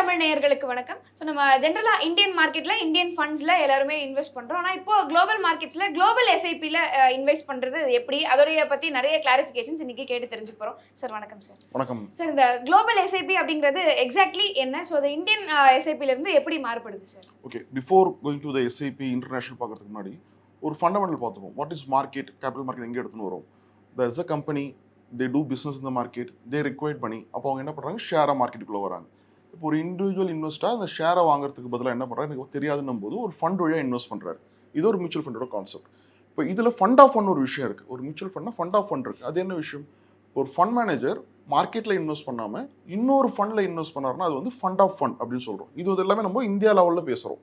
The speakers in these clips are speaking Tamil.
தமிழ் நேயர்களுக்கு வணக்கம். ஸோ நம்ம ஜென்ரலாக இந்தியன் மார்க்கெட்டில் இந்தியன் ஃபண்ட்ஸில் எல்லாருமே இன்வெஸ்ட் பண்ணுறோம் ஆனால் இப்போ குளோபல் மார்க்கெட்ஸில் குளோபல் எஸ்ஐபியில் இன்வெஸ்ட் பண்ணுறது எப்படி? அதோடைய பற்றி நிறைய கிளாரிஃபிகேஷன்ஸ் இன்னைக்கு கேட்டு தெரிஞ்சுக்க போகிறோம் சார் வணக்கம் சார் வணக்கம். சார் இந்த குளோபல் எஸ்ஐபி அப்படிங்கிறது எக்ஸாக்ட்லி என்ன? ஸோ அது இந்தியன் எஸ்ஐபிலேருந்து எப்படி மாறுபடுது sir okay before going to the SIP international பார்க்கறதுக்கு முன்னாடி ஒரு ஃபண்டமெண்டல் பார்த்துப்போம். What is market capital market எங்கே எடுத்துன்னு வரும்? The is a company they do business இந்த மார்க்கெட் தே ரிக்வயர்ட் பண்ணி அப்போ அவங்க என்ன பண்ணுறாங்க ஷேராக மார்க்கெட்டுக்குள்ளே வராங்க. இப்போ ஒரு இண்டிவிஜுவல் இன்வெஸ்ட்டாக அந்த ஷேரை வாங்குறதுக்கு பதிலாக என்ன பண்ணுறாரு எனக்கு தெரியாதுன்னும் போது ஒரு ஃபண்ட் வழியாக இன்வெஸ்ட் பண்ணுறாரு இது ஒரு மியூச்சுவல் ஃபண்டோட கான்செப்ட் இப்போ இதில் ஃபண்ட் ஆஃப் ஃபண்ட் ஒரு விஷயம் இருக்குது ஒரு மியூச்சுவல் ஃபண்ட்னா ஃபண்ட் ஆஃப் ஃபண்ட் இருக்குது அது என்ன விஷயம்? ஒரு ஃபண்ட் மேனேஜர் மார்க்கெட்டில் இன்வெஸ்ட் பண்ணாமல் இன்னொரு ஃபண்டில் இன்வெஸ்ட் பண்ணாருன்னா அது வந்து ஃபண்ட் ஆஃப் ஃபண்ட் அப்படின்னு சொல்கிறோம் இது வந்து எல்லாமே நம்ம இந்தியா லெவலில் பேசுகிறோம்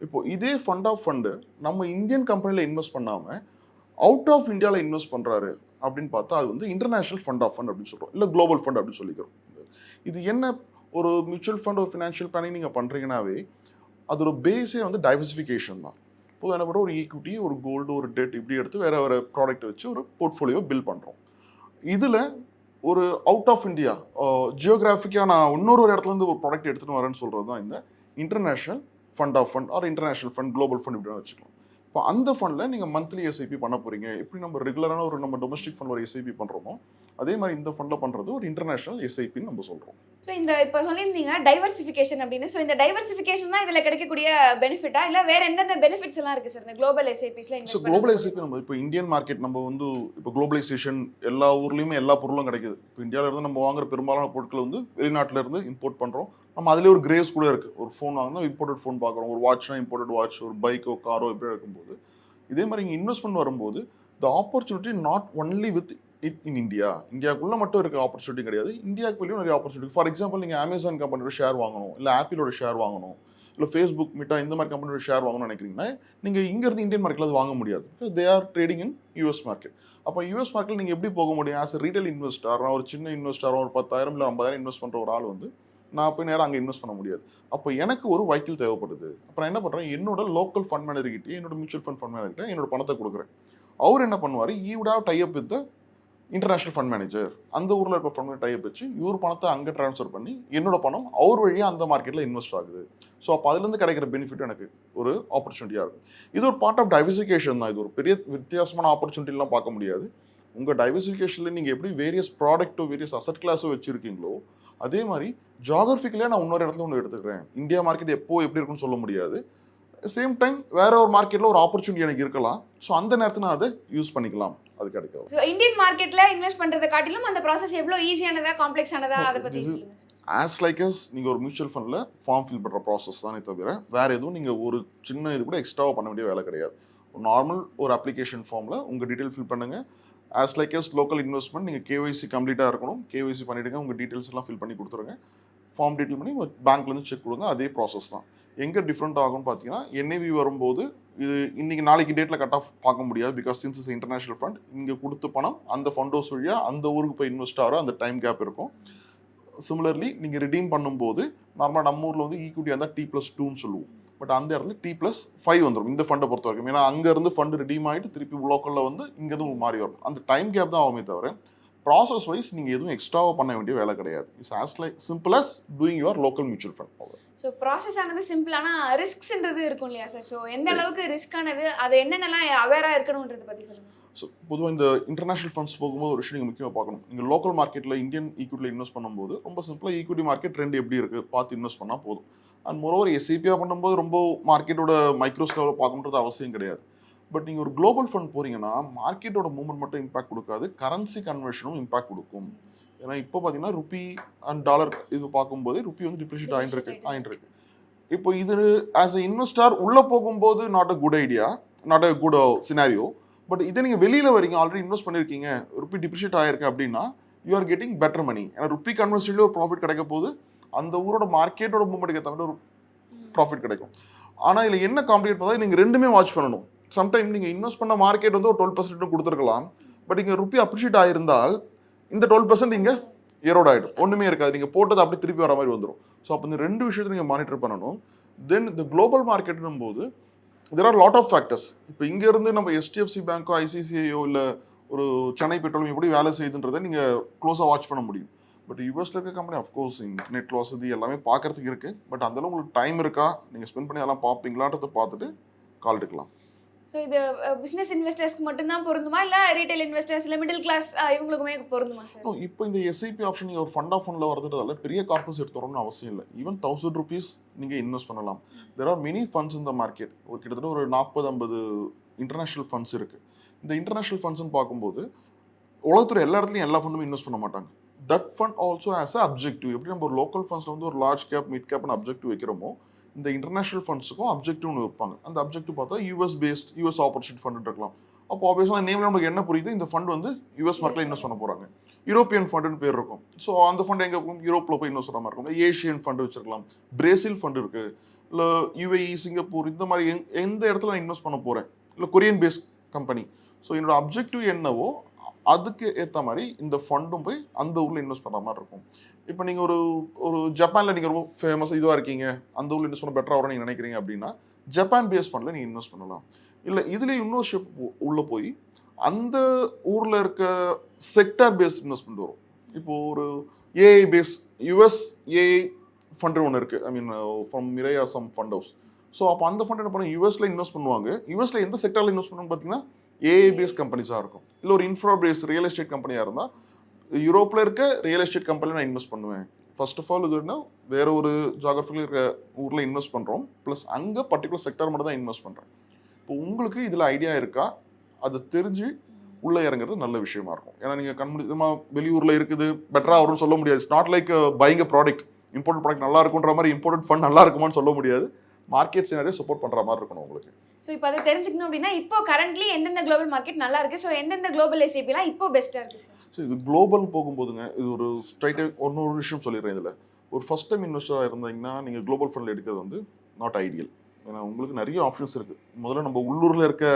இப்போ இதே ஃபண்ட் ஆஃப் ஃபண்டு நம்ம இந்தியன் கம்பெனியில் இன்வெஸ்ட் பண்ணாமல் அவுட் ஆஃப் இந்தியாவில் இன்வெஸ்ட் பண்ணுறாரு அப்படின்னு பார்த்தா அது வந்து இன்டர்நேஷனல் ஃபண்ட் ஆஃப் ஃபண்ட் அப்படின்னு சொல்கிறோம் இல்லை குளோபல் ஃபண்ட் அப்படின்னு சொல்லிக்கிறோம். இது என்ன ஒரு மியூச்சுவல் ஃபண்ட் ஒரு ஃபினான்ஷியல் பிளானிங் நீங்கள் பண்ணுறீங்கனாவே அதோட பேஸே வந்து டைவர்சிஃபிகேஷன் தான். இப்போ என்ன பண்ணுறோம் ஒரு ஈக்விட்டி ஒரு கோல்டு ஒரு டெட் இப்படி எடுத்து வேறு வேறு ப்ராடக்ட் வச்சு ஒரு போர்ட்ஃபோலியோ பில் பண்ணுறோம் இதில் ஒரு அவுட் ஆஃப் இந்தியா ஜியோகிராஃபிக்காக நான் இன்னொரு ஒரு இடத்துலேருந்து ஒரு ப்ராடக்ட் எடுத்துகிட்டு வரேன்னு சொல்கிறது தான் இந்த international fund of fund or international fund global fund இப்படின்னு வச்சுக்கலாம். இப்போ அந்த ஃபண்டில் நீங்கள் மந்த்லி எஸ்ஐபி பண்ண போகிறீங்க எப்படி நம்ம ரெகுலரான ஒரு நம்ம டொமஸ்டிக் ஃபண்ட் ஒரு எஸ்ஐபி பண்ணுறோமோ அதே மாதிரி இந்த ஃபண்டில் பண்ணுறது ஒரு இன்டர்நேஷனல் எஸ்ஐபின்னு நம்ம சொல்கிறோம் ஸோ இந்த இப்போ சொல்லியிருந்தீங்க டைவர்சிஃபிகேஷன் அப்படின்னு. ஸோ இந்த டைவர்சிஃபிகேஷன் தான் இதில் கிடைக்கக்கூடிய பெனிஃபிட்டா இல்லை வேற எந்தெந்த பெனிஃபிட்ஸ் எல்லாம் இருக்குது சார் இந்த குளோபல் எஸ்ஐபிஸில் ஸோ குளோபல் எஸ்ஐபி நம்ம இப்போ இந்தியன் மார்க்கெட் நம்ம வந்து இப்போ குளோபலைசேஷன் எல்லா ஊர்லேயுமே எல்லா பொருளும் கிடைக்குது. இப்போ இந்தியாவில இருந்து நம்ம வாங்குற பெரும்பாலான பொருட்கள் வந்து வெளிநாட்டுல இருந்து இம்போர்ட் பண்ணுறோம் நம்ம அதுலேயே ஒரு கிரேஸ் கூட இருக்குது ஒரு ஃபோன் வாங்கினா இம்போர்ட்டட் ஃபோன் பார்க்குறோம். ஒரு வாட்ச்னா இம்போர்ட்டட் வாட்ச் ஒரு பைக்கோ காரோ இப்படி இருக்கும்போது. இதே மாதிரி இங்கே இன்வெஸ்ட்மெண்ட் வரும்போது the opportunity not only with it in India இந்தியாக்குள்ளே மட்டும் இருக்க ஆப்பர்ச்சுனிட்டி கிடையாது. இந்தியாவுக்கு வெளியும் நிறைய ஆப்பர்ச்சுனிட்டி ஃபார் எக்ஸாம்பிள் நீங்கள் அமேசான் கம்பெனியோட ஷேர் வாங்கணும் இல்லை ஆப்பிளோட ஷேர் வாங்கணும் இல்லை ஃபேஸ்புக் மிட்டா இந்த மாதிரி கம்பெனியோட ஷேர் வாங்கணும்னு நினைக்கிறீங்கன்னா நீங்கள் இங்கேருந்து இந்தியன் மார்க்கெட்டில் அது வாங்க முடியாது. They are trading in US market அப்போ யூஎஸ் மார்க்கெட் நீங்கள் எப்படி போக முடியும்? ஆஸ் ரீட்டைல் இன்வெஸ்டர் நான் ஒரு சின்ன இன்வெஸ்டர் ஒரு பத்தாயிரம் இல்லை ஐம்பதாயிரம் இன்வெஸ்ட் பண்ணுற ஒரு ஆள் வந்து நான் போய் நேரம் அங்கே இன்வெஸ்ட் பண்ண முடியாது. அப்போ எனக்கு ஒரு வைக்கிள் தேவைப்படுது. அப்புறம் என்ன பண்ணுறேன் என்னோட லோக்கல் ஃபண்ட் மேனேஜர்கிட்ட என்னோட மியூச்சுவல் ஃபண்ட் ஃபண்ட் மேனேஜர்கிட்ட என்னோட பணத்தை கொடுக்குறேன். அவர் என்ன பண்ணுவார்? He would have tie up with international fund manager அந்த ஊரில் இருக்கிற ஃபண்ட் டைப் வச்சு இவர் பணத்தை அங்கே ட்ரான்ஸ்ஃபர் பண்ணி என்னோட பணம் அவர் வழியாக அந்த மார்க்கெட்டில் இன்வெஸ்ட் ஆகுது. ஸோ அப்போ அதுலேருந்து கிடைக்கிற பெனிஃபிட் எனக்கு ஒரு ஆப்பர்ச்சுனிட்டியாக இருக்கும். இது ஒரு பார்ட் ஆஃப் டைவர்சிஃபிகேஷன் தான். இது ஒரு பெரிய வித்தியாசமான ஆப்பர்ச்சுனிட்டிலாம் பார்க்க முடியாது. உங்கள் டைவர்சிஃபிகேஷனில் நீங்கள் எப்படி வேரியஸ் ப்ராடக்ட்டோ வேரியஸ் அசட் கிளாஸோ வச்சுருக்கீங்களோ அதே மாதிரி ஜாகிரபிக்கலே நான் இன்னொரு இடத்துல ஒன்று எடுத்துக்கிறேன். இந்தியா மார்க்கெட் எப்போ எப்படி இருக்குன்னு சொல்ல முடியாது. சேம் டைம் வேற ஒரு மார்க்கெட்டில் ஒரு ஆப்பர்ச்சுனிட்டி எனக்கு இருக்கலாம். ஸோ அந்த நேரத்தில் நான் அதை யூஸ் பண்ணிக்கலாம். அது கிடைக்கும். ஸோ இந்தியன் மார்க்கெட்ல இன்வெஸ்ட் பண்றதை காட்டிலும் அந்த ப்ராசஸ் எவ்வளோ ஈஸியானதா காம்ப்ளெக்ஸ் ஆனதா அதை பத்தி ஆஸ் லைக் அஸ் நீங்கள் ஒரு மியூச்சுவல் ஃபண்டில் ஃபார்ம் ஃபில் பண்ணுற ப்ராசஸ் தானே தவிர வேறு எதுவும் நீங்கள் ஒரு சின்ன இது கூட எக்ஸ்ட்ராவாக பண்ண வேண்டிய வேலை கிடையாது. நார்மல் ஒரு அப்ளிகேஷன் ஃபார்மில் உங்கள் டீட்டெயில் ஃபில் பண்ணுங்கள் as like as local investment நீங்கள் கேஒய்சி கம்ப்ளீட்டாக இருக்கணும். கேஒய்சி பண்ணிவிடுங்க உங்கள் டீட்டெயில்ஸ் எல்லாம் ஃபில் பண்ணி கொடுத்துருங்க. ஃபார்ம் டீட்டெயில் பண்ணி பேங்க்லேருந்து செக் கொடுங்க. அதே ப்ராசஸ் தான். எங்கே டிஃப்ரெண்ட் ஆகும்னு பார்த்தீங்கன்னா என்ஏவி வரும்போது இது இன்றைக்கி நாளைக்கு டேட்டில் கட் ஆஃப் பார்க்க முடியாது because since is international fund இங்கே கொடுத்த பணம் அந்த ஃபண்டோஸ் வழியாக அந்த ஊருக்கு போய் இன்வெஸ்ட் ஆகிற அந்த டைம் கேப் இருக்கும். சிமிலர்லி நீங்கள் ரிடீம் பண்ணும்போது நார்மலாக நம்ம ஊரில் வந்து ஈக்குவிட்டியாக இருந்தால் டி ப்ளஸ் டூன்னு சொல்லுவோம். பட் அந்த இடத்துல டி ப்ளஸ் ஃபைவ் வந்துடும் இந்த ஃபண்டை பொறுத்த வரைக்கும் ஏன்னா அங்கேருந்து ஃபண்டு ரிடீம் ஆகிட்டு திருப்பி லோக்கலில் வந்து இங்கேருந்து மாறி வரும். அந்த டைம் கேப் தான் ஆகுமே தவிர ப்ராசஸ் வைஸ் நீங்கள் எதுவும் எக்ஸ்ட்ராவாக பண்ண வேண்டிய வேலை கிடையாது. It's as like simple as doing your local mutual fund so process ஆனது சிம்பிள் ஆனால் ரிஸ்க்ஸ்ன்றது இருக்கும் இல்லையா சார் ஸோ எந்த அளவுக்கு ரிஸ்க் ஆனது அது என்னென்னலாம் அவேராக இருக்கணுன்றதை பற்றி சொல்லுங்க சார் ஸோ பொதுவாக இந்த இன்டர்நேஷனல் ஃபண்ட்ஸ் போகும்போது ஒரு விஷயம் நீங்கள் முக்கியமாக பார்க்கணும். நீங்கள் லோக்கல் மார்க்கெட்டில் இந்தியன் ஈக்விட்டியில் இன்வெஸ்ட் பண்ணும்போது ரொம்ப சிம்பிளாக ஈக்விட்டி மார்க்கெட் ட்ரெண்ட் எப்படி இருக்குது பார்த்து இன்வெஸ்ட் பண்ணால் போதும். அண்ட் மோரோவர் எஸ்ஐபியாக பண்ணும்போது ரொம்ப மார்க்கெட்டோட மைக்ரோ ஸ்கேலில் பார்க்கணுன்றது அவசியம் கிடையாது. பட் நீங்கள் ஒரு குளோபல் ஃபண்ட் போறீங்கன்னா மார்க்கெட்டோட மூவ்மெண்ட் மட்டும் இம்பாக்ட் கொடுக்காது. கரன்சி கன்வர்ஷனும் இம்பாக்ட் கொடுக்கும். ஏன்னா இப்போ பார்த்தீங்கன்னா ருபி அண்ட் டாலர் இது பார்க்கும்போது ருபி வந்து டிப்ரிஷியேட் ஆகிட்டு இருக்கு ஆகிட்டு இருக்கு. இப்போ இது ஆஸ் எ இன்வெஸ்டார் உள்ளே போகும்போது not a good idea not a good scenario but இதை நீங்கள் வெளியில் வரீங்க ஆல்ரெடி இன்வெஸ்ட் பண்ணியிருக்கீங்க ருப்பி டிப்ரிஷியேட் ஆயிருக்கு அப்படின்னா you are getting better money ஏன்னா ருப்பி கன்வர்ஷன்லேயே ஒரு ப்ராஃபிட் கிடைக்க போது அந்த ஊரோட மார்க்கெட்டோட மூவ்மெண்ட்டுக்கு மாதிரி ஒரு ப்ராஃபிட் கிடைக்கும். ஆனால் இதில் என்ன காம்ப்ளிகேட் பண்ணால் நீங்கள் ரெண்டுமே வாட்ச் பண்ணணும். சம்டைம் நீங்கள் இன்வெஸ்ட் பண்ண மார்க்கெட் வந்து ஒரு டுவெல் பர்சன்ட் கொடுத்துருக்கலாம். பட் இங்கே ருப்பி அப்ரிஷியேட் ஆயிருந்தால் இந்த டுவெல் பர்சன்ட் இங்கே ஏரோட் ஆகிடும் ஒன்றுமே இருக்காது. நீங்கள் போட்டது அப்படி திருப்பி வர மாதிரி வந்துடும் ஸோ அப்போ இந்த ரெண்டு விஷயத்தை நீங்கள் மானிட்டர் பண்ணணும். தென் இந்த குளோபல் மார்க்கெட்னும் போது there are lot of factors இப்போ இங்கேருந்து நம்ம எஸ்டிஎஃப்சி பேங்க்கோ ஐசிசிஐயோ இல்லை ஒரு சென்னை பெட்ரோலியம் எப்படி வேலை செய்யுதுன்றதை நீங்கள் க்ளோஸாக வாட்ச் பண்ண முடியும். பட் யூஎஸ்ல இருக்க கம்பெனி அஃப்கோர்ஸ் இன்டர்நெட் வசதி எல்லாமே பார்க்கறதுக்கு இருக்குது பட் அந்தளவு உங்களுக்கு டைம் இருக்கா? நீங்கள் ஸ்பெண்ட் பண்ணி அதெல்லாம் பார்ப்பீங்களான்றதை பார்த்துட்டு கால் எடுக்கலாம். ஸோ இது uh, பிஸ்னஸ் இன்வெஸ்டர்ஸ்க்கு மட்டும்தான் பொருந்துமா? இல்லை ரீட்டைல் இன்வெஸ்டர்ஸ் இல்லை மிடில் கிளாஸ் இவங்களுக்குமே பொருந்துமா சார் இப்போ இந்த எஸ்ஐபி ஆப்ஷன் நீங்கள் ஒரு ஃபண்ட் ஆஃப் ஃபண்டில் வரதுனால பெரிய கார்பஸ் எடுத்து அவசியம் இல்லை. ஈவன் தௌசண்ட் ருபீஸ் நீங்கள் இன்வெஸ்ட் பண்ணலாம். தெர் ஆர் மெனி ஃபண்ட்ஸ் இந்த மார்க்கெட் ஒரு கிட்டத்தட்ட ஒரு நாற்பது ஐம்பது இன்டர்நேஷ்னல் ஃபண்ட்ஸ் இருக்குது இந்த இன்டர்நேஷ்னல் ஃபண்ட்ஸ்னு பார்க்கும்போது உலகத்துல எல்லா இடத்துலையும் எல்லா ஃபண்டும் இன்வெஸ்ட் பண்ண மாட்டாங்க. That fund also as a objective எப்படி நம்ம ஒரு லோக்கல் ஃபண்ட்ஸில் வந்து ஒரு லார்ஜ் கேப் மிட் கேப்னு அப்ஜெக்டிவ் வைக்கிறோமோ இந்த இன்டர்நேஷனல் ஃபண்ட்ஸுக்கும் அப்ஜெக்டிவ்னு வைப்பாங்க. அந்த அப்ஜெக்டிவ் பார்த்தா US based US opportunity fund இருக்கலாம். அப்போ ஆப்வியஸாக நேம் நமக்கு என்ன புரியுது? இந்த ஃபண்ட் வந்து யூஎஸ் மார்க்கில் இன்வெஸ்ட் பண்ண போகிறாங்க யூரோப்பியன் ஃபண்டுன்னு பேர் இருக்கும். ஸோ அந்த ஃபண்ட் எங்கே இருக்கும்? யூரோப்பில் போய் இன்வெஸ்ட் பண்ண மாதிரி இருக்கும். ஏஷியன் ஃபண்டு வச்சிருக்கலாம். பிரேசில் ஃபண்ட் இருக்கு. இல்லை யூஏஇ சிங்கப்பூர் இந்த மாதிரி எந்- எந்த இடத்துல நான் இன்வெஸ்ட் பண்ண போகிறேன் இல்லை கொரியன் பேஸ்ட் கம்பெனி ஸோ என்னோட அப்ஜெக்டிவ் என்னவோ அதுக்கு ஏற்ற மாதிரி இந்த ஃபண்டும் போய் அந்த ஊரில் இன்வெஸ்ட் பண்ணுற மாதிரி இருக்கும். இப்போ நீங்கள் ஒரு ஒரு ஜப்பானில் நீங்கள் ரொம்ப ஃபேமஸ் இதுவாக இருக்கீங்க. அந்த ஊரில் இன்வெஸ்ட் பண்ண பெட்டராக வரும் நீங்கள் நினைக்கிறீங்க அப்படின்னா ஜப்பான் பேஸ் ஃபண்டில் நீங்கள் இன்வெஸ்ட் பண்ணலாம். இல்லை இதுலேயே இன்னொரு ஷிப் உள்ளே போய் அந்த ஊரில் இருக்க செக்டார் பேஸ்ட் இன்வெஸ்ட்மெண்ட் வரும். இப்போது ஒரு AI based US AI fund ஒன்று இருக்குது I mean from Mirae some fund house so அப்போ அந்த ஃபண்ட் என்ன பண்ண யூஎஸ்ல இன்வெஸ்ட் பண்ணுவாங்க. யூஎஸ்ல எந்த செக்டாரில் இன்வெஸ்ட் பண்ணுவாங்க பார்த்தீங்கன்னா ஏஐ பேஸ் கம்பெனிஸாக இருக்கும். இல்லை ஒரு இன்ஃப்ரா பேஸ் ரியல் எஸ்டேட் கம்பெனியாக இருந்தால் யூரோப்பில் இருக்க ரியல் எஸ்டேட் கம்பெனியில் நான் இன்வெஸ்ட் பண்ணுவேன். ஃபர்ஸ்ட் ஆஃப் ஆல் இது என்ன? வேற ஒரு ஜாகிரபியில் இருக்க ஊரில் இன்வெஸ்ட் பண்ணுறோம் ப்ளஸ் அங்கே பர்டிகுலர் செக்டார் மட்டும் தான் இன்வெஸ்ட் பண்ணுறேன் இப்போ உங்களுக்கு இதில் ஐடியா இருக்கா? அது தெரிஞ்சு உள்ளே இறங்குறது நல்ல விஷயமா இருக்கும். ஏன்னா நீங்கள் கண்முடிதமாக வெளியூரில் இருக்குது. பெட்டராக வரும்னு சொல்ல முடியாது. It's not like buying a product import product நல்லா இருக்குன்ற மாதிரி இம்போர்ட் ஃபண்ட் நல்லா இருக்குமான்னு சொல்ல முடியாது. மார்க்கெட் நிறைய சப்போர்ட் பண்ணுற மாதிரி இருக்கணும் உங்களுக்கு. ஸோ இப்போ அதை தெரிஞ்சுக்கணும் அப்படின்னா இப்போ கரண்ட்லி எந்தெந்த குளோபல் மார்க்கெட் நல்லா இருக்கு? ஸோ எந்தெந்த குளோபல் எஸ்ஐபிலாம் இப்போ பெஸ்ட்டாக இருக்கு சார் ஸோ இது குளோபல் போகும்போதுங்க இது ஒரு ஸ்ட்ரைட்டாக இன்னொரு விஷயம் சொல்லிடுறேன் இதில். ஒரு ஃபஸ்ட் டைம் இன்வெஸ்டராக இருந்தீங்கன்னா நீங்கள் குளோபல் ஃபண்டில் எடுக்கிறது வந்து நாட் ஐடியல் ஏன்னா உங்களுக்கு நிறைய ஆப்ஷன்ஸ் இருக்குது முதல்ல நம்ம உள்ளூரில் இருக்க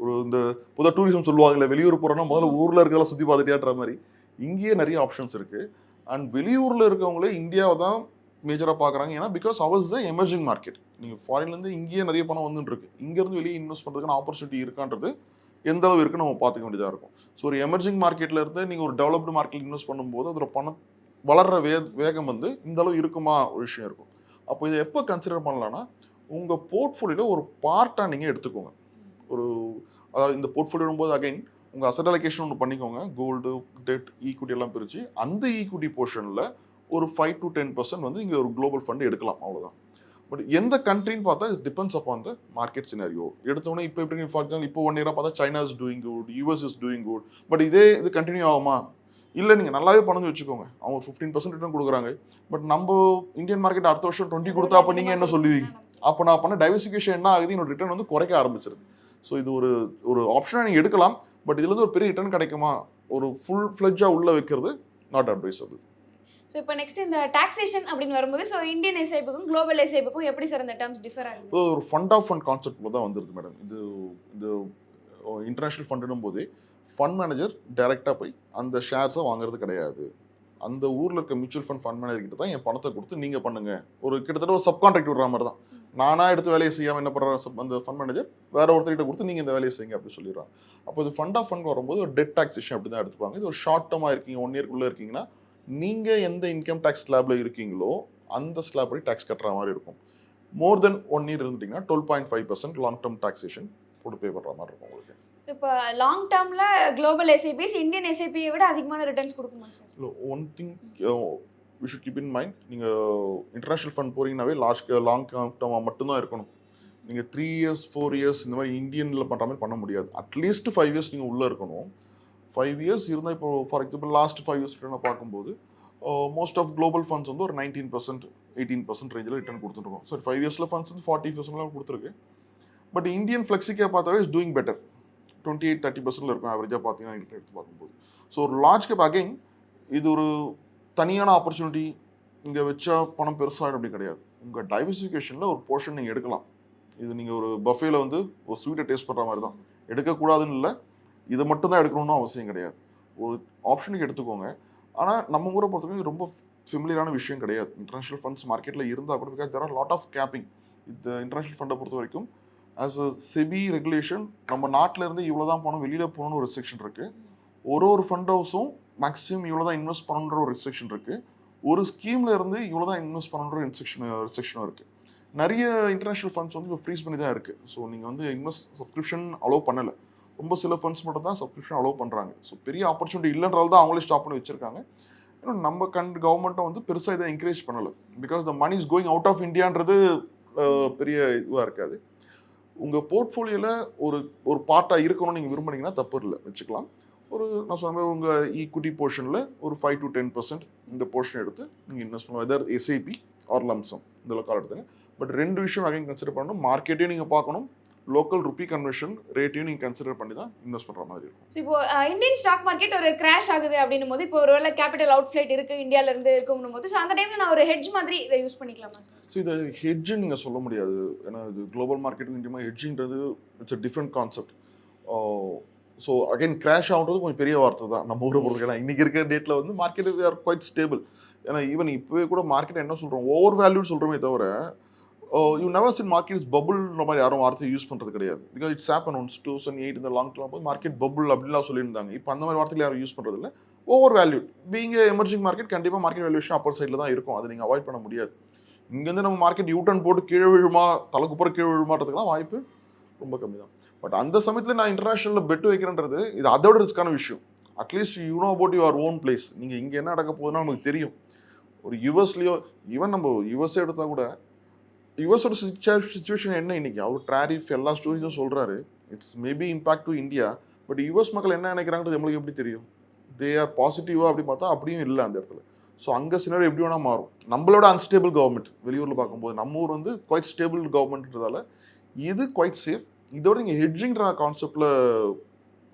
ஒரு இந்த புதா டூரிசம் சொல்லுவாங்கல்ல வெளியூர் போகிறோன்னா முதல்ல ஊரில் இருக்கிறதெல்லாம் சுற்றி பார்த்துட்டேன்ற மாதிரி இங்கேயே நிறைய ஆப்ஷன்ஸ் இருக்குது அண்ட் வெளியூரில் இருக்கவங்களே இந்தியாவை தான் மேஜராக பார்க்குறாங்க ஏன்னா because ours the emerging market நீங்கள் ஃபாரின்லேருந்து இங்கேயே நிறைய பணம் வந்துட்டு இருக்கு இங்கேருந்து வெளியே இன்வெஸ்ட் பண்ணுறதுக்கான ஆப்பர்ச்சுனிட்டி இருக்கான்றது எந்த அளவு இருக்குன்னு நம்ம பார்த்துக்க வேண்டியதாக இருக்கும். ஸோ ஒரு எமர்ஜிங் மார்க்கெட்ல இருந்து நீங்கள் ஒரு டெவலப்டு மார்க்கெட் இன்வெஸ்ட் பண்ணும்போது அதோட பணம் வளர்ற வே வேகம் வந்து இந்த அளவு இருக்குமா? ஒரு விஷயம் இருக்கும். அப்போ இதை எப்போ கன்சிடர் பண்ணலாம்னா உங்கள் போர்ட்ஃபோலியோவில் ஒரு பார்ட்டாக நீங்கள் எடுத்துக்கோங்க. ஒரு அதாவது இந்த போர்ட்ஃபோலியோ போது அகைன் உங்கள் அசட் அலோகேஷன் ஒன்று பண்ணிக்கோங்க. கோல்டு டெட் ஈக்விட்டி எல்லாம் பிரித்து அந்த ஈக்விட்டி போர்ஷனில் ஒரு ஃபைவ் டு டென் பர்சன்ட் வந்து இங்கே ஒரு குளோபல் ஃபண்ட் எடுக்கலாம் அவ்வளோதான் பட் எந்த கண்ட்ரின்னு பார்த்தா இது depends upon the market scenario எடுத்தோடனே இப்போ எப்படி ஃபார் எக்ஸாம்பிள் இப்போ ஒன் இயராக பார்த்தா China is doing good US is doing good but இதே இது கண்டினியூ ஆகுமா? இல்லை நீங்கள் நல்லாவே பணம் வச்சுக்கோங்க. அவங்க ஃபிஃப்டீன் பர்சன்ட் ரிட்டர்ன் கொடுக்குறாங்க. பட் நம்ம இந்தியன் மார்க்கெட் அடுத்த வருஷம் டுவெண்ட்டி கொடுத்தா அப்போ நீங்கள் என்ன சொல்லுவீங்க? அப்போ நான் பண்ண டைவர்சிஃபிகேஷன் என்ன ஆகுது? என்னோட ரிட்டர்ன் வந்து குறைக்க ஆரம்பிச்சிருது. ஸோ இது ஒரு ஒரு ஆப்ஷனாக நீங்கள் எடுக்கலாம் பட் இதுலேருந்து ஒரு பெரிய ரிட்டர்ன் கிடைக்குமா? ஒரு ஃபுல் ஃப்ளெஜ்ஜாக உள்ளே வைக்கிறது நாட் அட்வைசபிள் ஸோ இப்போ நெக்ஸ்ட் இந்த டாக்ஸேஷன் அப்படின்னு வரும்போது ஸோ இந்தியன் எஸ்ஐபிக்கும் குளோபல் எஸ்ஐபிக்கும் எப்படி சார் அந்த டேர்ம்ஸ் டிஃபர் ஆகுது? ஒரு ஃபண்ட் ஆஃப் ஃபண்ட் கான்செப்ட் தான் வந்துருது மேடம் இது இது இன்டர்நேஷ்னல் ஃபண்டுனும் போது ஃபண்ட் மேனேஜர் டைரெக்டாக போய் அந்த ஷேர்ஸை வாங்குறது கிடையாது. அந்த ஊரில் இருக்க மியூச்சுவல் ஃபண்ட் ஃபண்ட் மேனேஜர் கிட்ட தான் என் பணத்தை கொடுத்து நீங்கள் பண்ணுங்க. ஒரு கிட்டத்தட்ட ஒரு சப்கான்ட்ராக்ட் விடுற மாதிரி தான். நானாக எடுத்து வேலையை செய்யாமல் என்ன பண்ணுறேன் அந்த ஃபண்ட் மேனேஜர் வேற ஒருத்தர்கிட்ட கொடுத்து நீங்கள் இந்த வேலையை செய்யுங்க அப்படின்னு சொல்லிடுறாங்க அப்போ இது ஃபண்ட் ஆஃப் ஃபண்ட் வரும்போது ஒரு டெட் டாக்ஸேஷன் அப்படி தான் எடுத்துப்பாங்க. இது ஒரு ஷார்ட் டேர்மாக இருக்கீங்க ஒன் இயர்க்குள்ளே இருக்கீங்கன்னா நீங்கள் எந்த இன்கம் டேக்ஸ் ஸ்லாபில் இருக்கீங்களோ அந்த ஸ்லாப் படி டேக்ஸ் கட்டுற மாதிரி இருக்கும். More than one year இருந்துட்டீங்கன்னா twelve point five percent long term taxation போட்டு பே பண்ணுற மாதிரி இருக்கும் உங்களுக்கு. இப்போ லாங் டேர்ம்ல குளோபல் எஸ்ஐபிஸ் இந்தியன் எஸ்ஐபியை விட அதிகமான ரிட்டர்ன்ஸ் கொடுக்குமா சார் இல்லை one thing we should keep in mind நீங்கள் இன்டர்நேஷ்னல் ஃபண்ட் போகிறீங்கனாவே லாஸ்ட் லாங் டேர்மாக மட்டும்தான் இருக்கணும். நீங்கள் த்ரீ இயர்ஸ் ஃபோர் இயர்ஸ் இந்த மாதிரி இந்தியனில் பண்ணுற மாதிரி பண்ண முடியாது. அட்லீஸ்ட் ஃபைவ் இயர்ஸ் நீங்கள் உள்ளே இருக்கணும். ஃபைவ் இயர்ஸ் இருந்தால் இப்போ for example last five years ரிட்டர்னை பார்க்கும்போது மோஸ்ட் ஆஃப் குளோபல் ஃபண்ட்ஸ் வந்து ஒரு நைன்டீன் பர்சன்ட் எயிட்டீன் பர்சன்ட் ரேஞ்சில் ரிட்டர்ன் கொடுத்துருக்கோம் சார் ஃபைவ் இயர்ஸில் ஃபண்ட்ஸ் வந்து ஃபார்ட்டி பர்சன்ட்லாம் கொடுத்துருக்கு. பட் இந்தியன் ஃப்ளெக்ஸிக்கே பார்த்தாவே is doing better twenty eight thirty பர்சன்ட்ல இருக்கும் ஆவரேஜாக பார்த்தீங்கன்னா எடுத்து பார்க்கும்போது. ஸோ ஒரு லார்ஜ் கேப் அகைன் இது ஒரு தனியான ஆப்பர்ச்சுனிட்டி இங்கே வச்சா பணம் பெருசாக அப்படி கிடையாது. உங்கள் டைவர்சிஃபிகேஷனில் ஒரு போர்ஷன் நீங்கள் எடுக்கலாம். இது நீங்கள் ஒரு பஃபேல வந்து ஒரு ஸ்வீட்டை டேஸ்ட் பண்ணுற மாதிரி தான். எடுக்கக்கூடாதுன்னு இல்லை இதை மட்டும் தான் எடுக்கணும்னு அவசியம் கிடையாது. ஒரு ஆப்ஷனுக்கு எடுத்துக்கோங்க. ஆனால் நம்ம ஊரை பொறுத்தவரைக்கும் ரொம்ப ஃபெமிலியரான விஷயம் கிடையாது. இன்டர்நேஷ்னல் ஃபண்ட்ஸ் மார்க்கெட்டில் இருந்தால் கூட because there are lot of capping இந்த இன்டர்நேஷனல் ஃபண்டை பொறுத்த வரைக்கும் ஆஸ் அ செபி ரெகுலேஷன் நம்ம நாட்டில் இருந்து இவ்வளோ தான் போகணும் வெளியில் போகணும்னு ஒரு செக்ஷன் இருக்குது ஒரு ஒரு ஃபண்ட் ஹவுஸும் மேக்ஸிமம் இவ்வளோ தான் இன்வெஸ்ட் பண்ணணுன்ற ஒரு ரெஸ்ட்ரிக்ஷன் இருக்குது ஒரு ஸ்கீமில் இருந்து இவ்வளோ தான் இன்வெஸ்ட் பண்ணணுன்ற ரெஸ்ட்ரிக்ஷன் ரெஸ்ட்ரிக்ஷனும் இருக்குது நிறைய இன்டர்நேஷ்னல் ஃபண்ட்ஸ் வந்து இப்போ ஃப்ரீஸ் பண்ணி தான் இருக்குது ஸோ நீங்கள் வந்து இன்வெஸ்ட் சப்ஸ்கிரிப்ஷன் அலோவ் பண்ணலை. ரொம்ப சில ஃபண்ட்ஸ் மட்டும் தான் சப்ஸ்கிரிப்ஷன் அலோவ் பண்ணுறாங்க ஸோ பெரிய ஆப்பர்ச்சுனிட்டி இல்லைன்றால் தான் அவங்களே ஸ்டாப் பண்ணி வச்சிருக்காங்க. இன்னும் நம்ம கண் கவர்மெண்ட்டும் வந்து பெருசாக இதை என்கரேஜ் பண்ணலை. Because the money is going out of இந்தியான்றது பெரிய இதுவாக இருக்காது. உங்கள் போர்ட்ஃபோலியோவில் ஒரு ஒரு பார்ட்டாக இருக்கணும்னு நீங்கள் விரும்புனீங்கன்னா தப்பு இல்லை. வச்சுக்கலாம். ஒரு நான் சொன்ன மாதிரி உங்கள் ஈக்குட்டி போர்ஷனில் ஒரு ஃபைவ் டு டென் பர்சன்ட் இந்த போர்ஷன் எடுத்து நீங்கள் இன்வெஸ்ட் பண்ணலாம். எதர் எஸ்ஐபி ஆர் லம்சம் இதில் கால் எடுத்துங்க. பட் ரெண்டு விஷயம் அகைன் கன்சிடர் பண்ணணும். மார்க்கெட்டையும் நீங்கள் பார்க்கணும். லோக்கல் ருபி கன்வர்ஷன் ரேட்டையும் நீங்கள் கன்சிடர் பண்ணி தான் இன்வெஸ்ட் பண்ணுற மாதிரி இருக்கும். இப்போ இந்தியன் ஸ்டாக் மார்க்கெட் ஒரு கிராஷ் ஆகுது அப்படின்னும் போது இப்போ ஒருவேளை கேபிட்டல் அவுட்ஃப்ளைட் இருக்கு இந்தியால இருந்து இருக்கும்னும் போது ஸோ அந்த டைம்ல நான் ஒரு ஹெட்ஜ் மாதிரி இதை யூஸ் பண்ணிக்கலாமா ஸோ இதை ஹெட்ஜு நீங்கள் சொல்ல முடியாது. ஏன்னா இது குளோபல் மார்க்கெட்டிங் இந்தியமா ஹெட்ஜின்றது it's a different concept so again crash ஆகுறது கொஞ்சம் பெரிய வார்த்தை தான். நம்ம ஊரை பொறுத்து ஏன்னா இன்னைக்கு இருக்கிற டேட்டில் வந்து மார்க்கெட் ஆர் குவைட் ஸ்டேபிள் ஏன்னா ஈவன் இப்போவே கூட மார்க்கெட் என்ன சொல்கிறோம் ஓவர் வேல்யூன்னு சொல்கிறோமே தவிர you never seen market is பபுள்ன்ற மாதிரி யாரும் வார்த்தையை யூஸ் பண்ணுறது கிடையாது. Because it's happen once two thousand eight இந்த லாங் டேர்ம் போது மார்க்கெட் பபுள் அப்படிலாம் சொல்லியிருந்தாங்க. இப்போ அந்த மாதிரி வார்த்தைகள் யாரும் யூஸ் பண்ணுறது இல்லை over value being emerging market கண்டிப்பாக மார்க்கெட் வேல்யூஷன் அப்பர் சைடில் தான் இருக்கும். அதை நீங்கள் அவாய்ட் பண்ண முடியாது. இங்கேருந்து நம்ம மார்க்கெட் யூட்டன் போட்டு கீழே விழுமா தலைக்குப்புற கீழே விழுமான்றதுக்கெல்லாம் வாய்ப்பு ரொம்ப கம்மி தான். பட் அந்த சமயத்தில் நான் இன்டர்நேஷனலில் பெட் வைக்கிறேன்றது இது அதோட ரிஸ்க்கான விஷயம். At least you know about your own place நீங்கள் இங்கே என்ன நடக்க போகுதுன்னா நமக்கு தெரியும். ஒரு யுஎஸ்லேயோ ஈவன் நம்ம யுஎஸ்ஏ எடுத்தால் கூட யுஎஸோட சுச்சுவேஷன் என்ன இன்னைக்கு? அவர் ட்ராரிஃப் எல்லா ஸ்டோரிஸும் சொல்கிறாரு it's maybe impact to India but US மக்கள் என்ன நினைக்கிறாங்கிறது நம்மளுக்கு எப்படி தெரியும்? தே ஆர் பாசிட்டிவாக அப்படி பார்த்தா அப்படியும் இல்லை அந்த இடத்துல. ஸோ அங்கே சிலர் எப்படி வேணால் மாறும். நம்மளோட அன்ஸ்டேபிள் கவர்மெண்ட் வெளியூரில் பார்க்கும்போது நம்ம ஊர் வந்து குவைட் ஸ்டேபிள் கவர்மெண்ட்ன்றதால இது குவைட் சேஃப் இதோட நீங்கள் ஹெட்ஜிங்ற கான்செப்டில்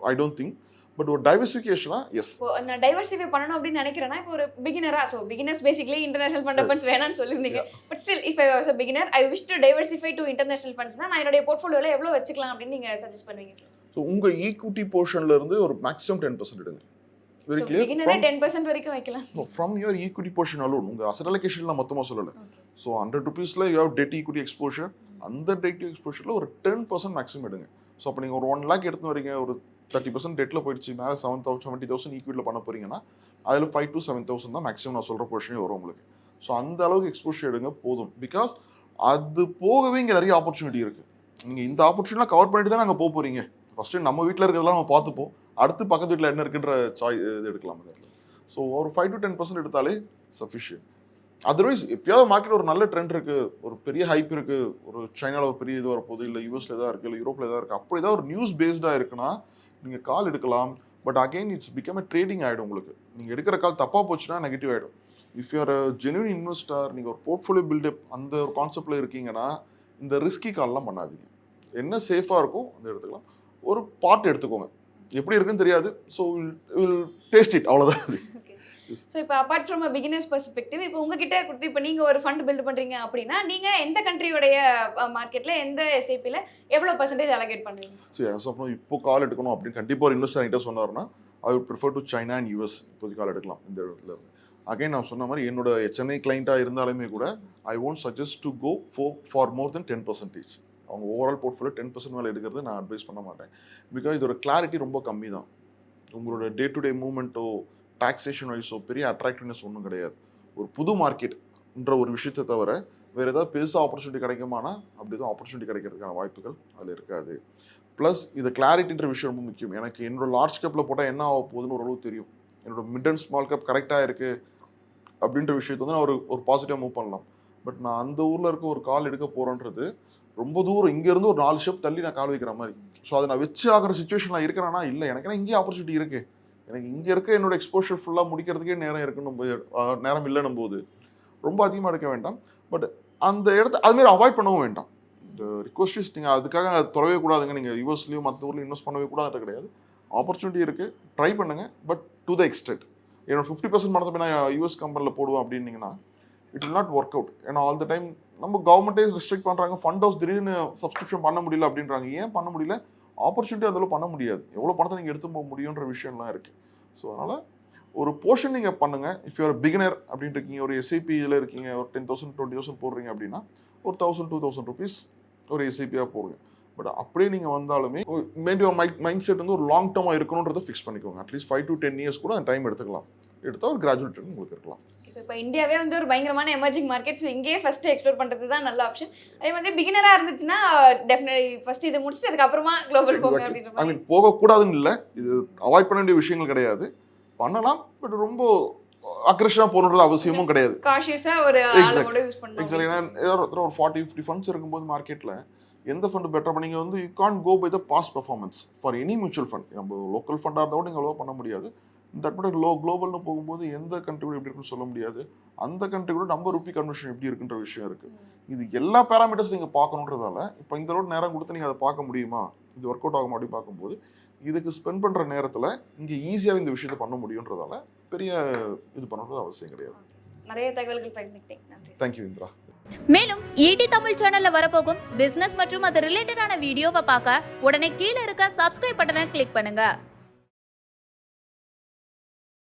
ஐ டோன்ட் திங்க் பட் ஒரு டைவர்சிஃபிகேஷனாக எஸ் நான் டைவர்சிஃபை பண்ணணும் அப்படின்னு நினைக்கிறேன்னா இப்போ ஒரு பிகினரா so beginners basically international fund funds வேணாம்னு சொல்லியிருந்தீங்க. But still if I was a beginner I wish to diversify to international ஃபண்ட்ஸ்னா நான் என்னுடைய போர்ட்ஃபோலியோல எவ்வளோ வச்சுக்கலாம் அப்படின்னு நீங்க சஜஸ்ட் பண்ணுவீங்க சார் ஸோ உங்கள் ஈக்விட்டி போர்ஷன்ல இருந்து ஒரு மேக்ஸிமம் டென் பர்சன்ட் எடுங்க. வெரி பிகினரே கிளியர் டென் பர்சன்ட் வரைக்கும் வைக்கலாம். From your equity portion alone உங்கள் அசட் அலோகேஷன் நான் மொத்தமாக சொல்லலை. ஸோ ஹண்ட்ரட் ருபீஸில் you have debt equity exposure அந்த டெட் எக்ஸ்போஷரில் ஒரு டென் பர்சன்ட் மேக்ஸிமம் எடுங்க. ஸோ அப்போ நீங்கள் ஒரு ஒன் லேக் எடுத்து வரீங்க ஒரு தேர்ட்டி பர்சன்ட் டெட்டில் போயிடுச்சு மேலே செவன் தௌசண்ட் செவன்ட்டி தௌசண்ட் ஈக்விட்டில் பண்ண போறீங்கன்னா அதில் ஃபைவ் டு செவன் தௌசண்ட் தான் மேக்ஸிமம் நான் சொல்கிற போர்ஷனே வரும் உங்களுக்கு. ஸோ அந்த அளவுக்கு எக்ஸ்போஷர் எடுங்க போதும். பிகாஸ் அது போகவே இங்கே நிறைய ஆப்பர்ச்சுனிட்டி இருக்குது நீங்கள் இந்த ஆப்பர்ச்சுனிட்டிலாம் கவர் பண்ணிட்டு தான் நாங்கள் போக போகிறீங்க ஃபஸ்ட்டு நம்ம வீட்டில் இருக்கிறதெல்லாம் நம்ம பார்த்துப்போம். அடுத்து பக்கத்து வீட்டில் என்ன இருக்குன்ற சாய் இது எடுக்கலாம். ஸோ ஒரு ஃபைவ் டு டென் பர்சன்ட் எடுத்தாலே சஃபிஷியன்ட் அதர்வைஸ் எப்பயாவது மார்க்கெட் ஒரு நல்ல ட்ரெண்ட் இருக்குது ஒரு பெரிய ஹைப் இருக்குது ஒரு சைனாவில் ஒரு பெரிய இது வரப்போகுது இல்லை யூஎஸ்ல ஏதாவது இருக்குது இல்லை யூரோப்பில் எதாவது இருக்குது அப்படி ஏதாவது ஒரு நியூஸ் பேஸ்டாக இருக்குன்னா நீங்கள் கால் எடுக்கலாம் but again it's become a trading ஆகிடும் உங்களுக்கு. நீங்கள் எடுக்கிற கால் தப்பாக போச்சுன்னா நெகட்டிவ் ஆகிடும் இஃப் யூஆர் ஜெனுவன் இன்வெஸ்டர் நீங்கள் ஒரு போர்ட்ஃபோலியோ பில்டப் அந்த ஒரு கான்செப்டில் இருக்கீங்கன்னா இந்த ரிஸ்கி கால்லாம் பண்ணாதீங்க. என்ன சேஃபாக இருக்கும் அந்த எடுத்துக்கலாம். ஒரு பார்ட் எடுத்துக்கோங்க. எப்படி இருக்குன்னு தெரியாது. ஸோ வில் டேஸ்ட் இட் அவ்வளோதான் அது ஸோ இப்போ apart from a beginners perspective இப்போ உங்ககிட்ட கொடுத்து இப்போ நீங்கள் ஒரு ஃபண்ட் பில்ட் பண்ணுறீங்க அப்படின்னா நீங்கள் எந்த கண்ட்ரியோடைய மார்க்கெட்டில் எந்த எஸ்ஐபியில் எவ்வளோ பர்சன்டேஜ் அலகேட் பண்ணுறீங்க ஸோ இப்போ கால் எடுக்கணும் அப்படின்னு கண்டிப்பாக ஒரு இன்வெஸ்டர் என்கிட்ட சொன்னார்னா I prefer to China and US இப்போதைக்கு கால் எடுக்கலாம் இந்த இடத்துல. அகைன் நான் சொன்ன மாதிரி என்னோட சென்னை கிளைண்ட்டாக இருந்தாலுமே கூட I won't suggest to go for for more than ten percentage அவங்க ஓவரால் போர்ட்ஃபோலியோ டென் பர்சன்ட் மேலே எடுக்கிறது நான் அட்வைஸ் பண்ண மாட்டேன். பிகாஸ் இதோட கிளாரிட்டி ரொம்ப கம்மி தான் உங்களோட டே டு டே மூமெண்ட்டோ டாக்ஸேஷன் வைஸோ பெரிய அட்ராக்டிவ்னஸ் ஒன்றும் கிடையாது. ஒரு புது மார்க்கெட்ன்ற ஒரு விஷயத்தை தவிர வேறு ஏதாவது பெருசாக ஆப்பர்ச்சுனிட்டி கிடைக்குமானா அப்படி எதுவும் ஆப்பர்ச்சுனிட்டி கிடைக்கிறதுக்கான வாய்ப்புகள் அதில் இருக்காது. ப்ளஸ் இது கிளாரிட்டின்ற விஷயம் ரொம்ப முக்கியம். எனக்கு என்னோட லார்ஜ் கேப்பில் போட்டால் என்ன ஆக போகுதுன்னு ஓரளவு தெரியும். என்னோட மிட் அண்ட் ஸ்மால் கேப் கரெக்டாக இருக்குது அப்படின்ற விஷயத்தை வந்து நான் ஒரு ஒரு பாசிட்டிவாக மூவ் பண்ணலாம். பட் நான் அந்த ஊரில் இருக்க ஒரு கால் எடுக்க போகிறேன்றது ரொம்ப தூரம் இங்கேருந்து ஒரு நாலு ஷெப் தள்ளி நான் கால் வைக்கிற மாதிரி. ஸோ அதை நான் வச்சு ஆகிற சுச்சுவேஷன் நான் இருக்கிறேன்னா இல்லை. எனக்கு ஏன்னா இங்கேயே ஆப்பர்ச்சுனிட்டி இருக்குது எனக்கு இங்கே இருக்க என்னோட எக்ஸ்போஷர் ஃபுல்லாக முடிக்கிறதுக்கே நேரம் இருக்கணும் போது நேரம் இல்லைன்னும் போது. ரொம்ப அதிகமாக எடுக்க வேண்டாம். பட் அந்த இடத்த அதுமாரி அவாய்ட் பண்ணவும் வேண்டாம். இந்த ரிக்வஸ்ட் இஸ் நீங்கள் அதுக்காக துறவே கூடாதுங்க. நீங்கள் யூஎஸ்லேயும் மற்ற ஊரில் இன்வெஸ்ட் பண்ணவே கூடாது கிடையாது. ஆப்பர்ச்சுனிட்டி இருக்குது ட்ரை பண்ணுங்கள் பட் டு த எக்ஸ்டென்ட் என்னோட ஃபிஃப்டி பர்சன்ட் மனத்தை நான் யூஎஸ் கம்பெனியில் போடுவேன் அப்படின்னீங்கன்னா it will not work out ஏன்னா ஆல் த டைம் நம்ம கவர்மெண்ட்டே ரெஸ்ட்ரிக்ட் பண்ணுறாங்க ஃபண்ட் ஹவுஸ் திடீர்னு சப்ஸ்கிரிப்ஷன் பண்ண முடியல அப்படின்றாங்க. ஏன் பண்ண முடியல? ஆப்பர்ச்சுனிட்டி அதில் பண்ண முடியாது. எவ்வளோ பணத்தை நீங்கள் எடுத்து போக முடியுன்ற விஷயம்லாம் இருக்குது ஸோ அதனால் ஒரு போர்ஷன் நீங்கள் பண்ணுங்கள் இஃப் யூஆர் பிகினர் அப்படின்னு இருக்கீங்க ஒரு எஸ்ஐபி இதில் இருக்கீங்க ஒரு டென் தௌசண்ட் டுவெண்ட்டி தௌசண்ட் போடுறீங்க அப்படின்னா ஒரு தௌசண்ட் டூ தௌசண்ட் ருபீஸ் ஒரு எஸ்ஐபியாக போடுங்க. பட் அப்படியே நீங்கள் வந்தாலுமே மேபி ஒரு மைண்ட் மைண்ட் செட் வந்து ஒரு லாங் டர்மாக இருக்கணுன்றதை ஃபிக்ஸ் பண்ணிக்கோங்க. At least five to ten years கூட அந்த டைம் எடுத்துக்கலாம். எடுத்தால் ஒரு கிராஜுவேட் உங்களுக்கு இருக்கலாம். ஸோ இப்போ இந்தியாவே வந்து ஒரு பயங்கரமான எமர்ஜிங் மார்க்கெட் ஸோ இங்கேயே ஃபர்ஸ்ட் எக்ஸ்ப்ளோர் பண்ணுறது தான் நல்ல ஆப்ஷன் அதே மாதிரி பிகினராக இருந்துச்சுன்னா டெஃபினெட்லி ஃபர்ஸ்ட் இதை முடிச்சுட்டு அதுக்கப்புறமா குளோபல் போங்க அப்படின்ற மாதிரி. போகக்கூடாதுன்னு இல்லை. இது அவாய்ட் பண்ண வேண்டிய விஷயங்கள் கிடையாது. பண்ணலாம் பட் ரொம்ப அக்ரெஷனாக போகணுன்றது அவசியமும் கிடையாது. காஷியஸாக ஒரு யூஸ் எக்ஸாக்ட் ஏன்னா ஒரு ஃபார்ட்டி ஃபிஃப்டி ஃபண்ட்ஸ் இருக்கும்போது மார்க்கெட்டில் எந்த ஃபண்ட் பெட்டர் பண்ணீங்க வந்து you can go by the past performance for any mutual fund நம்ம லோக்கல் ஃபண்டாக இருந்தால் நீங்கள் அவ்வளோ பண்ண முடியாது. தட் பட் லோ குளோபல்னு போகும்போது எந்த கண்ட்ரி கூட எப்படி இருக்குன்னு சொல்ல முடியாது. அந்த கண்ட்ரி கூட நம்ம ருப்பி கன்வர்ஷன் எப்படி இருக்குன்ற விஷயம் இருக்கு. இது எல்லா பேராமீட்டர்ஸ் நீங்கள் பார்க்கணுன்றதால இப்போ இந்த ரோடு நேரம் கொடுத்து நீங்கள் அதை பார்க்க முடியுமா? இது ஒர்க் அவுட் ஆகுமா அப்படின்னு பார்க்கும்போது இதுக்கு ஸ்பெண்ட் பண்ணுற நேரத்தில் இங்கே ஈஸியாக இந்த விஷயத்தை பண்ண முடியுன்றதால பெரிய இது பண்ணுறது அவசியம் கிடையாது. நிறைய தகவல்கள் பகிர்ந்துக்கிட்டேன். நன்றி தேங்க்யூ இந்திரா. மேலும் ஈடி தமிழ் சேனல்ல வரப்போகும் பிசினஸ் மற்றும் அது ரிலேட்டடான வீடியோவை பார்க்க உடனே கீழே இருக்க சப்ஸ்கிரைப் பட்டனை கிளிக் பண்ணுங்க.